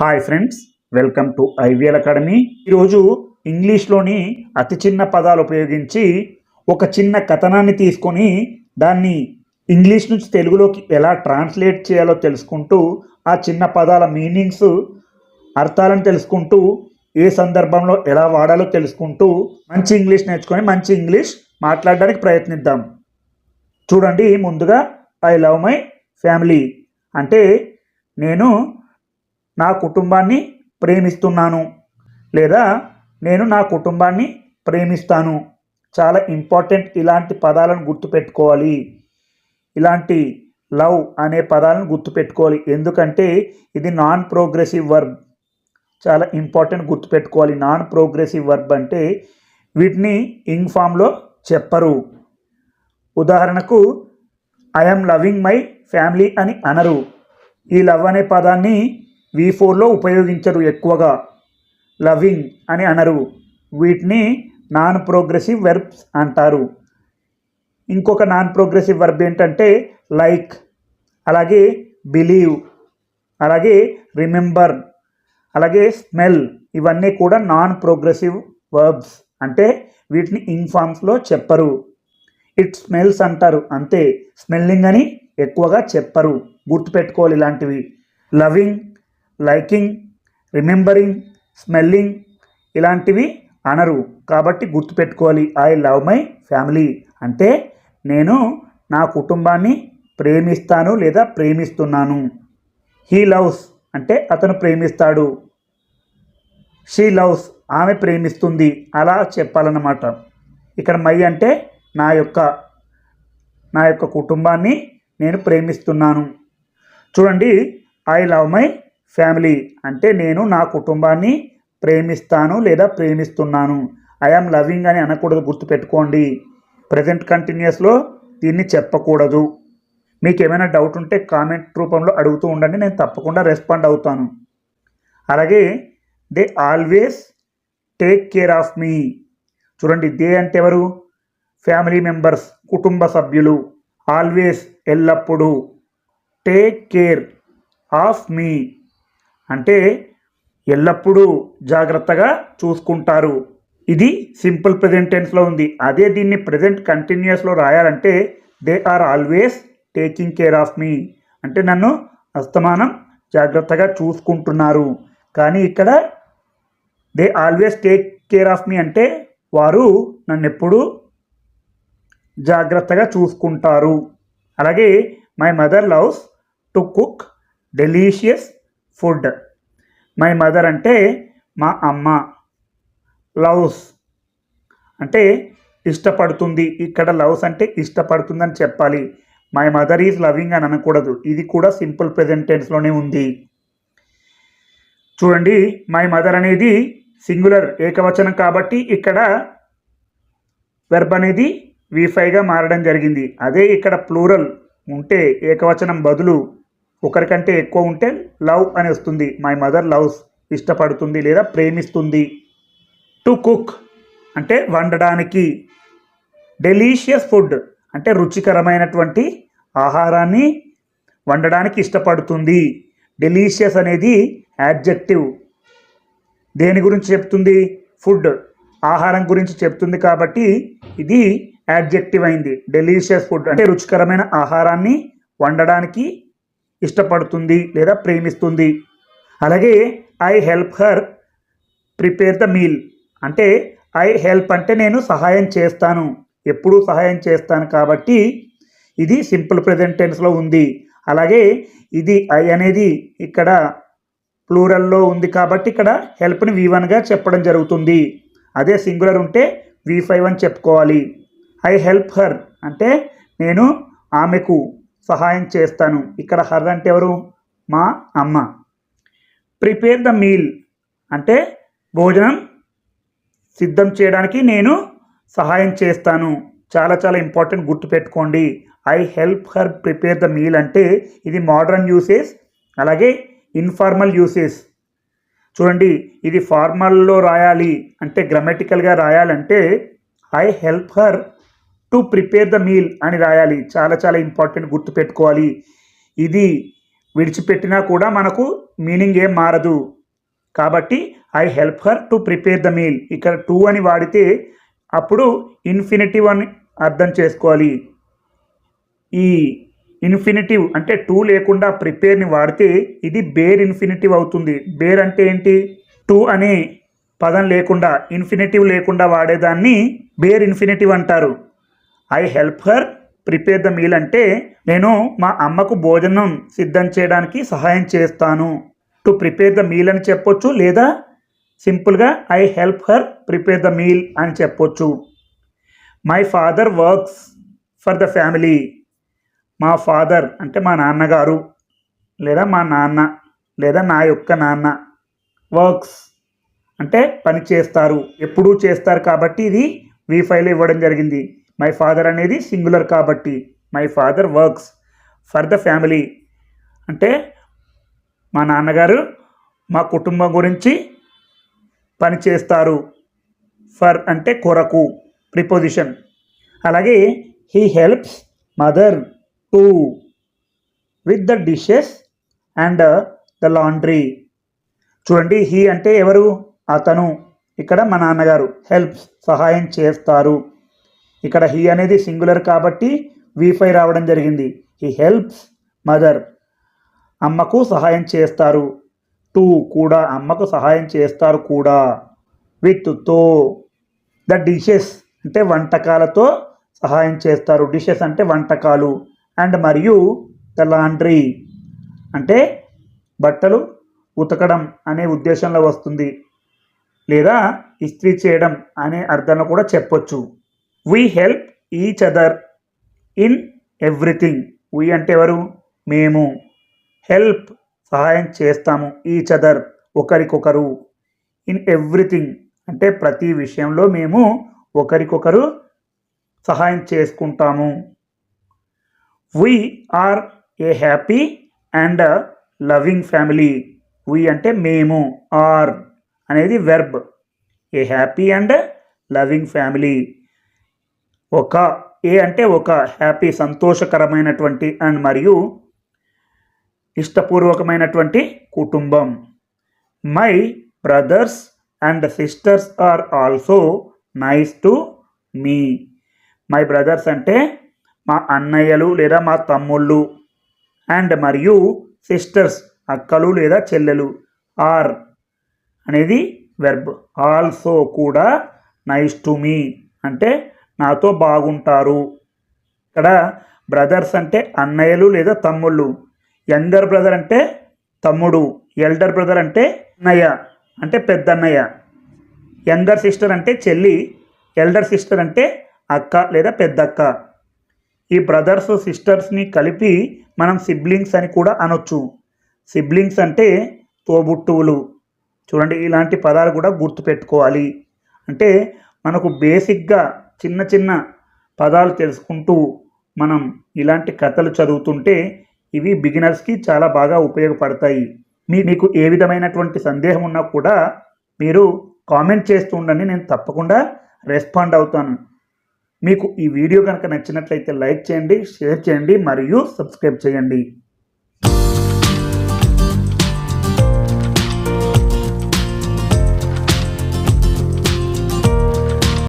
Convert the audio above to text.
Hi friends welcome to IVL academy ఈరోజు ఇంగ్లీష్లోని అతి చిన్న పదాలు ఉపయోగించి ఒక చిన్న కథనాన్ని తీసుకొని దాన్ని ఇంగ్లీష్ నుంచి తెలుగులోకి ఎలా ట్రాన్స్లేట్ చేయాలో తెలుసుకుంటూ ఆ చిన్న పదాల మీనింగ్స్ అర్థాలను తెలుసుకుంటూ ఏ సందర్భంలో ఎలా వాడాలో తెలుసుకుంటూ మంచి ఇంగ్లీష్ నేర్చుకొని మంచి ఇంగ్లీష్ మాట్లాడడానికి ప్రయత్నిద్దాం. చూడండి ముందుగా ఐ లవ్ మై ఫ్యామిలీ అంటే నేను నా కుటుంబాన్ని ప్రేమిస్తున్నాను. లేదా నేను నా కుటుంబాన్ని ప్రేమిస్తాను. చాలా ఇంపార్టెంట్ ఇలాంటి పదాలను గుర్తుపెట్టుకోవాలి. ఇలాంటి లవ్ అనే పదాలను గుర్తుపెట్టుకోవాలి. ఎందుకంటే ఇది నాన్ ప్రోగ్రెసివ్ వర్బ్ చాలా ఇంపార్టెంట్ గుర్తుపెట్టుకోవాలి. నాన్ ప్రోగ్రెసివ్ వర్బ్ అంటే వీటిని ఇంగ్ ఫామ్లో చెప్పరు. ఉదాహరణకు ఐఎమ్ లవింగ్ మై ఫ్యామిలీ అని అనరు. ఈ లవ్ అనే పదాన్ని వి ఫోర్లో ఉపయోగించరు ఎక్కువగా. లవింగ్ అని అనరు. వీటిని నాన్ ప్రోగ్రెసివ్ వెర్బ్స్ అంటారు. ఇంకొక నాన్ ప్రోగ్రెసివ్ వర్బ్ ఏంటంటే లైక్ అలాగే బిలీవ్ అలాగే రిమెంబర్ అలాగే స్మెల్ ఇవన్నీ కూడా నాన్ ప్రోగ్రెసివ్ వర్బ్స్ అంటే వీటిని ఇన్ఫామ్స్లో చెప్పరు. ఇట్ స్మెల్స్ అంటారు అంతే. స్మెల్లింగ్ అని ఎక్కువగా చెప్పరు. గుర్తుపెట్టుకోవాలి ఇలాంటివి. లవింగ్ లైకింగ్ రిమెంబరింగ్ స్మెల్లింగ్ ఇలాంటివి అనరు. కాబట్టి గుర్తుపెట్టుకోవాలి ఐ లవ్ మై ఫ్యామిలీ. అంటే నేను నా కుటుంబాన్ని ప్రేమిస్తాను లేదా ప్రేమిస్తున్నాను. హీ లవ్స్ అంటే అతను ప్రేమిస్తాడు. షీ లవ్స్ ఆమె ప్రేమిస్తుంది. అలా చెప్పాలన్నమాట. ఇక్కడ మై అంటే నా యొక్క నా యొక్క కుటుంబాన్ని నేను ప్రేమిస్తున్నాను. చూడండి ఐ లవ్ మై ఫ్యామిలీ అంటే నేను నా కుటుంబాన్ని ప్రేమిస్తాను లేదా ప్రేమిస్తున్నాను. ఐఆమ్ లవింగ్ అని అనకూడదు గుర్తుపెట్టుకోండి. ప్రజెంట్ కంటిన్యూస్లో దీన్ని చెప్పకూడదు. మీకు ఏమైనా డౌట్ ఉంటే కామెంట్ రూపంలో అడుగుతూ ఉండండి నేను తప్పకుండా రెస్పాండ్ అవుతాను. అలాగే they always take care of me. చూడండి దే అంటే ఎవరు? ఫ్యామిలీ మెంబర్స్ కుటుంబ సభ్యులు. ఆల్వేస్ ఎల్లప్పుడూ టేక్ కేర్ ఆఫ్ మీ. అంటే ఎల్లప్పుడూ జాగ్రత్తగా చూసుకుంటారు. ఇది సింపుల్ ప్రజెంట్ టెన్స్లో ఉంది. అదే దీన్ని ప్రజెంట్ కంటిన్యూస్లో రాయాలంటే they are always taking care of me. అంటే నన్ను అస్తమానం జాగ్రత్తగా చూసుకుంటున్నారు. కానీ ఇక్కడ they always take care of me అంటే వారు నన్ను ఎప్పుడూ జాగ్రత్తగా చూసుకుంటారు. అలాగే my mother loves to cook delicious food. My mother అంటే మా అమ్మ. లవ్స్ అంటే ఇష్టపడుతుంది. ఇక్కడ లవ్స్ అంటే ఇష్టపడుతుందని చెప్పాలి. మై మదర్ ఈజ్ లవింగ్ అని అనకూడదు. ఇది కూడా సింపుల్ ప్రెజెంట్ టెన్స్లోనే ఉంది. చూడండి మై మదర్ అనేది సింగులర్ ఏకవచనం కాబట్టి ఇక్కడ వెర్బ్ అనేది వీఫైగా మారడం జరిగింది. అదే ఇక్కడ ప్లూరల్ ఉంటే ఏకవచనం బదులు ఒకరికంటే ఎక్కువ ఉంటే లవ్ అని వస్తుంది. మై మదర్ లవ్స్ ఇష్టపడుతుంది లేదా ప్రేమిస్తుంది. టు కుక్ అంటే వండడానికి. డెలీషియస్ ఫుడ్ అంటే రుచికరమైనటువంటి ఆహారాన్ని వండడానికి ఇష్టపడుతుంది. డెలీషియస్ అనేది యాడ్జెక్టివ్ దేని గురించి చెప్తుంది? ఫుడ్ ఆహారం గురించి చెప్తుంది కాబట్టి ఇది యాడ్జెక్టివ్ అయింది. డెలీషియస్ ఫుడ్ అంటే రుచికరమైన ఆహారాన్ని వండడానికి ఇష్టపడుతుంది లేదా ప్రేమిస్తుంది. అలాగే I help her prepare the meal. అంటే ఐ హెల్ప్ అంటే నేను సహాయం చేస్తాను. ఎప్పుడూ సహాయం చేస్తాను కాబట్టి ఇది సింపుల్ ప్రజెంట్ టెన్స్లో ఉంది. అలాగే ఇది ఐ అనేది ఇక్కడ ప్లూరల్లో ఉంది కాబట్టి ఇక్కడ హెల్ప్ని వి వన్గా చెప్పడం జరుగుతుంది. అదే సింగులర్ ఉంటే వి ఫైవ్ అని చెప్పుకోవాలి. ఐ హెల్ప్ హర్ అంటే నేను ఆమెకు సహాయం చేస్తాను. ఇక్కడ హర్ అంటే ఎవరు? మా అమ్మ. ప్రిపేర్ ద మీల్ అంటే భోజనం సిద్ధం చేయడానికి నేను సహాయం చేస్తాను. చాలా చాలా ఇంపార్టెంట్ గుర్తుపెట్టుకోండి I help her prepare the meal అంటే ఇది మోడర్న్ యూసేజ్ అలాగే ఇన్ఫార్మల్ యూసేజ్. చూడండి ఇది ఫార్మల్లో రాయాలి అంటే గ్రామటికల్గా రాయాలంటే I help her to prepare the meal అని రాయాలి. చాలా చాలా ఇంపార్టెంట్ గుర్తు పెట్టుకోవాలి. ఇది విడిచిపెట్టినా కూడా మనకు మీనింగ్ ఏం మారదు. కాబట్టి I help her to prepare the meal. ఇక్కడ టు అని వాడితే అప్పుడు ఇన్ఫినిటివ్ అని అర్థం చేసుకోవాలి. ఈ ఇన్ఫినిటివ్ అంటే టూ లేకుండా ప్రిపేర్ని వాడితే ఇది బేర్ ఇన్ఫినిటివ్ అవుతుంది. బేర్ అంటే ఏంటి? టూ అనే పదం లేకుండా ఇన్ఫినిటివ్ లేకుండా వాడేదాన్ని బేర్ ఇన్ఫినిటివ్ అంటారు. I help her prepare the meal అంటే నేను మా అమ్మకు భోజనం సిద్ధం చేయడానికి సహాయం చేస్తాను. టు ప్రిపేర్ ద మీల్ అని చెప్పొచ్చు లేదా సింపుల్గా I help her prepare the meal అని చెప్పొచ్చు. My father works for the family. మా ఫాదర్ అంటే మా నాన్నగారు లేదా మా నాన్న లేదా నా యొక్క నాన్న వర్క్స్ అంటే పని చేస్తారు ఎప్పుడూ చేస్తారు కాబట్టి ఇది వి ఫైల్ ఇవ్వడం జరిగింది. మై ఫాదర్ అనేది సింగులర్ కాబట్టి my father works for the family అంటే మా నాన్నగారు మా కుటుంబం గురించి పని చేస్తారు. ఫర్ అంటే కొరకు ప్రిపోజిషన్ అలాగే he helps mother to with the dishes and the laundry చూడండి హీ అంటే ఎవరు? అతను. ఇక్కడ మా నాన్నగారు. హెల్ప్స్ సహాయం చేస్తారు. ఇక్కడ హీ అనేది సింగులర్ కాబట్టి వీఫై రావడం జరిగింది. హీ హెల్ప్స్ మదర్ అమ్మకు సహాయం చేస్తారు. టు కూడా అమ్మకు సహాయం చేస్తారు కూడా. విత్తో. ద డిషెస్ అంటే వంటకాలతో సహాయం చేస్తారు. డిషెస్ అంటే వంటకాలు. అండ్ మరియు ద లాండ్రీ అంటే బట్టలు ఉతకడం అనే ఉద్దేశంలో వస్తుంది. లేదా ఇస్త్రీ చేయడం అనే అర్థంలో కూడా చెప్పొచ్చు. We help each other in everything we అంటే ఎవరు? మేము. హెల్ప్ సహాయం చేస్తాము ఈచ్ అదర్ ఒకరికొకరు. ఇన్ ఎవ్రీథింగ్ అంటే ప్రతి విషయంలో మేము ఒకరికొకరు సహాయం చేసుకుంటాము. We are a happy and loving family we అంటే మేము ఆర్ అనేది verb a happy and loving family ఒక ఏ అంటే ఒక హ్యాపీ సంతోషకరమైనటువంటి అండ్ మరియు ఇష్టపూర్వకమైనటువంటి కుటుంబం. My brothers and sisters are also nice to me. My brothers అంటే మా అన్నయ్యలు లేదా మా తమ్ముళ్ళు అండ్ మరియు సిస్టర్స్ అక్కలు లేదా చెల్లెలు. ఆర్ అనేది వెర్బ్ ఆల్సో కూడా నైస్ టు మీ. అంటే నాతో బాగుంటారు. ఇక్కడ బ్రదర్స్ అంటే అన్నయ్యలు లేదా తమ్ముళ్ళు. యంగర్ బ్రదర్ అంటే తమ్ముడు. ఎల్డర్ బ్రదర్ అంటే అన్నయ్య అంటే పెద్దన్నయ్య. యంగర్ సిస్టర్ అంటే చెల్లి. ఎల్డర్ సిస్టర్ అంటే అక్క లేదా పెద్దక్క. ఈ బ్రదర్స్ సిస్టర్స్ని కలిపి మనం సిబ్లింగ్స్ అని కూడా అనొచ్చు. సిబ్లింగ్స్ అంటే తోబుట్టువులు. చూడండి ఇలాంటి పదాలు కూడా గుర్తుపెట్టుకోవాలి. అంటే మనకు బేసిక్గా చిన్న చిన్న పదాలు తెలుసుకుంటూ మనం ఇలాంటి కథలు చదువుతుంటే ఇవి బిగినర్స్కి చాలా బాగా ఉపయోగపడతాయి. మీ మీకు ఏ విధమైనటువంటి సందేహం ఉన్నా కూడా మీరు కామెంట్ చేస్తూ ఉండండి నేను తప్పకుండా రెస్పాండ్ అవుతాను. మీకు ఈ వీడియో కనుక నచ్చినట్లయితే లైక్ చేయండి షేర్ చేయండి మరియు సబ్స్క్రైబ్ చేయండి.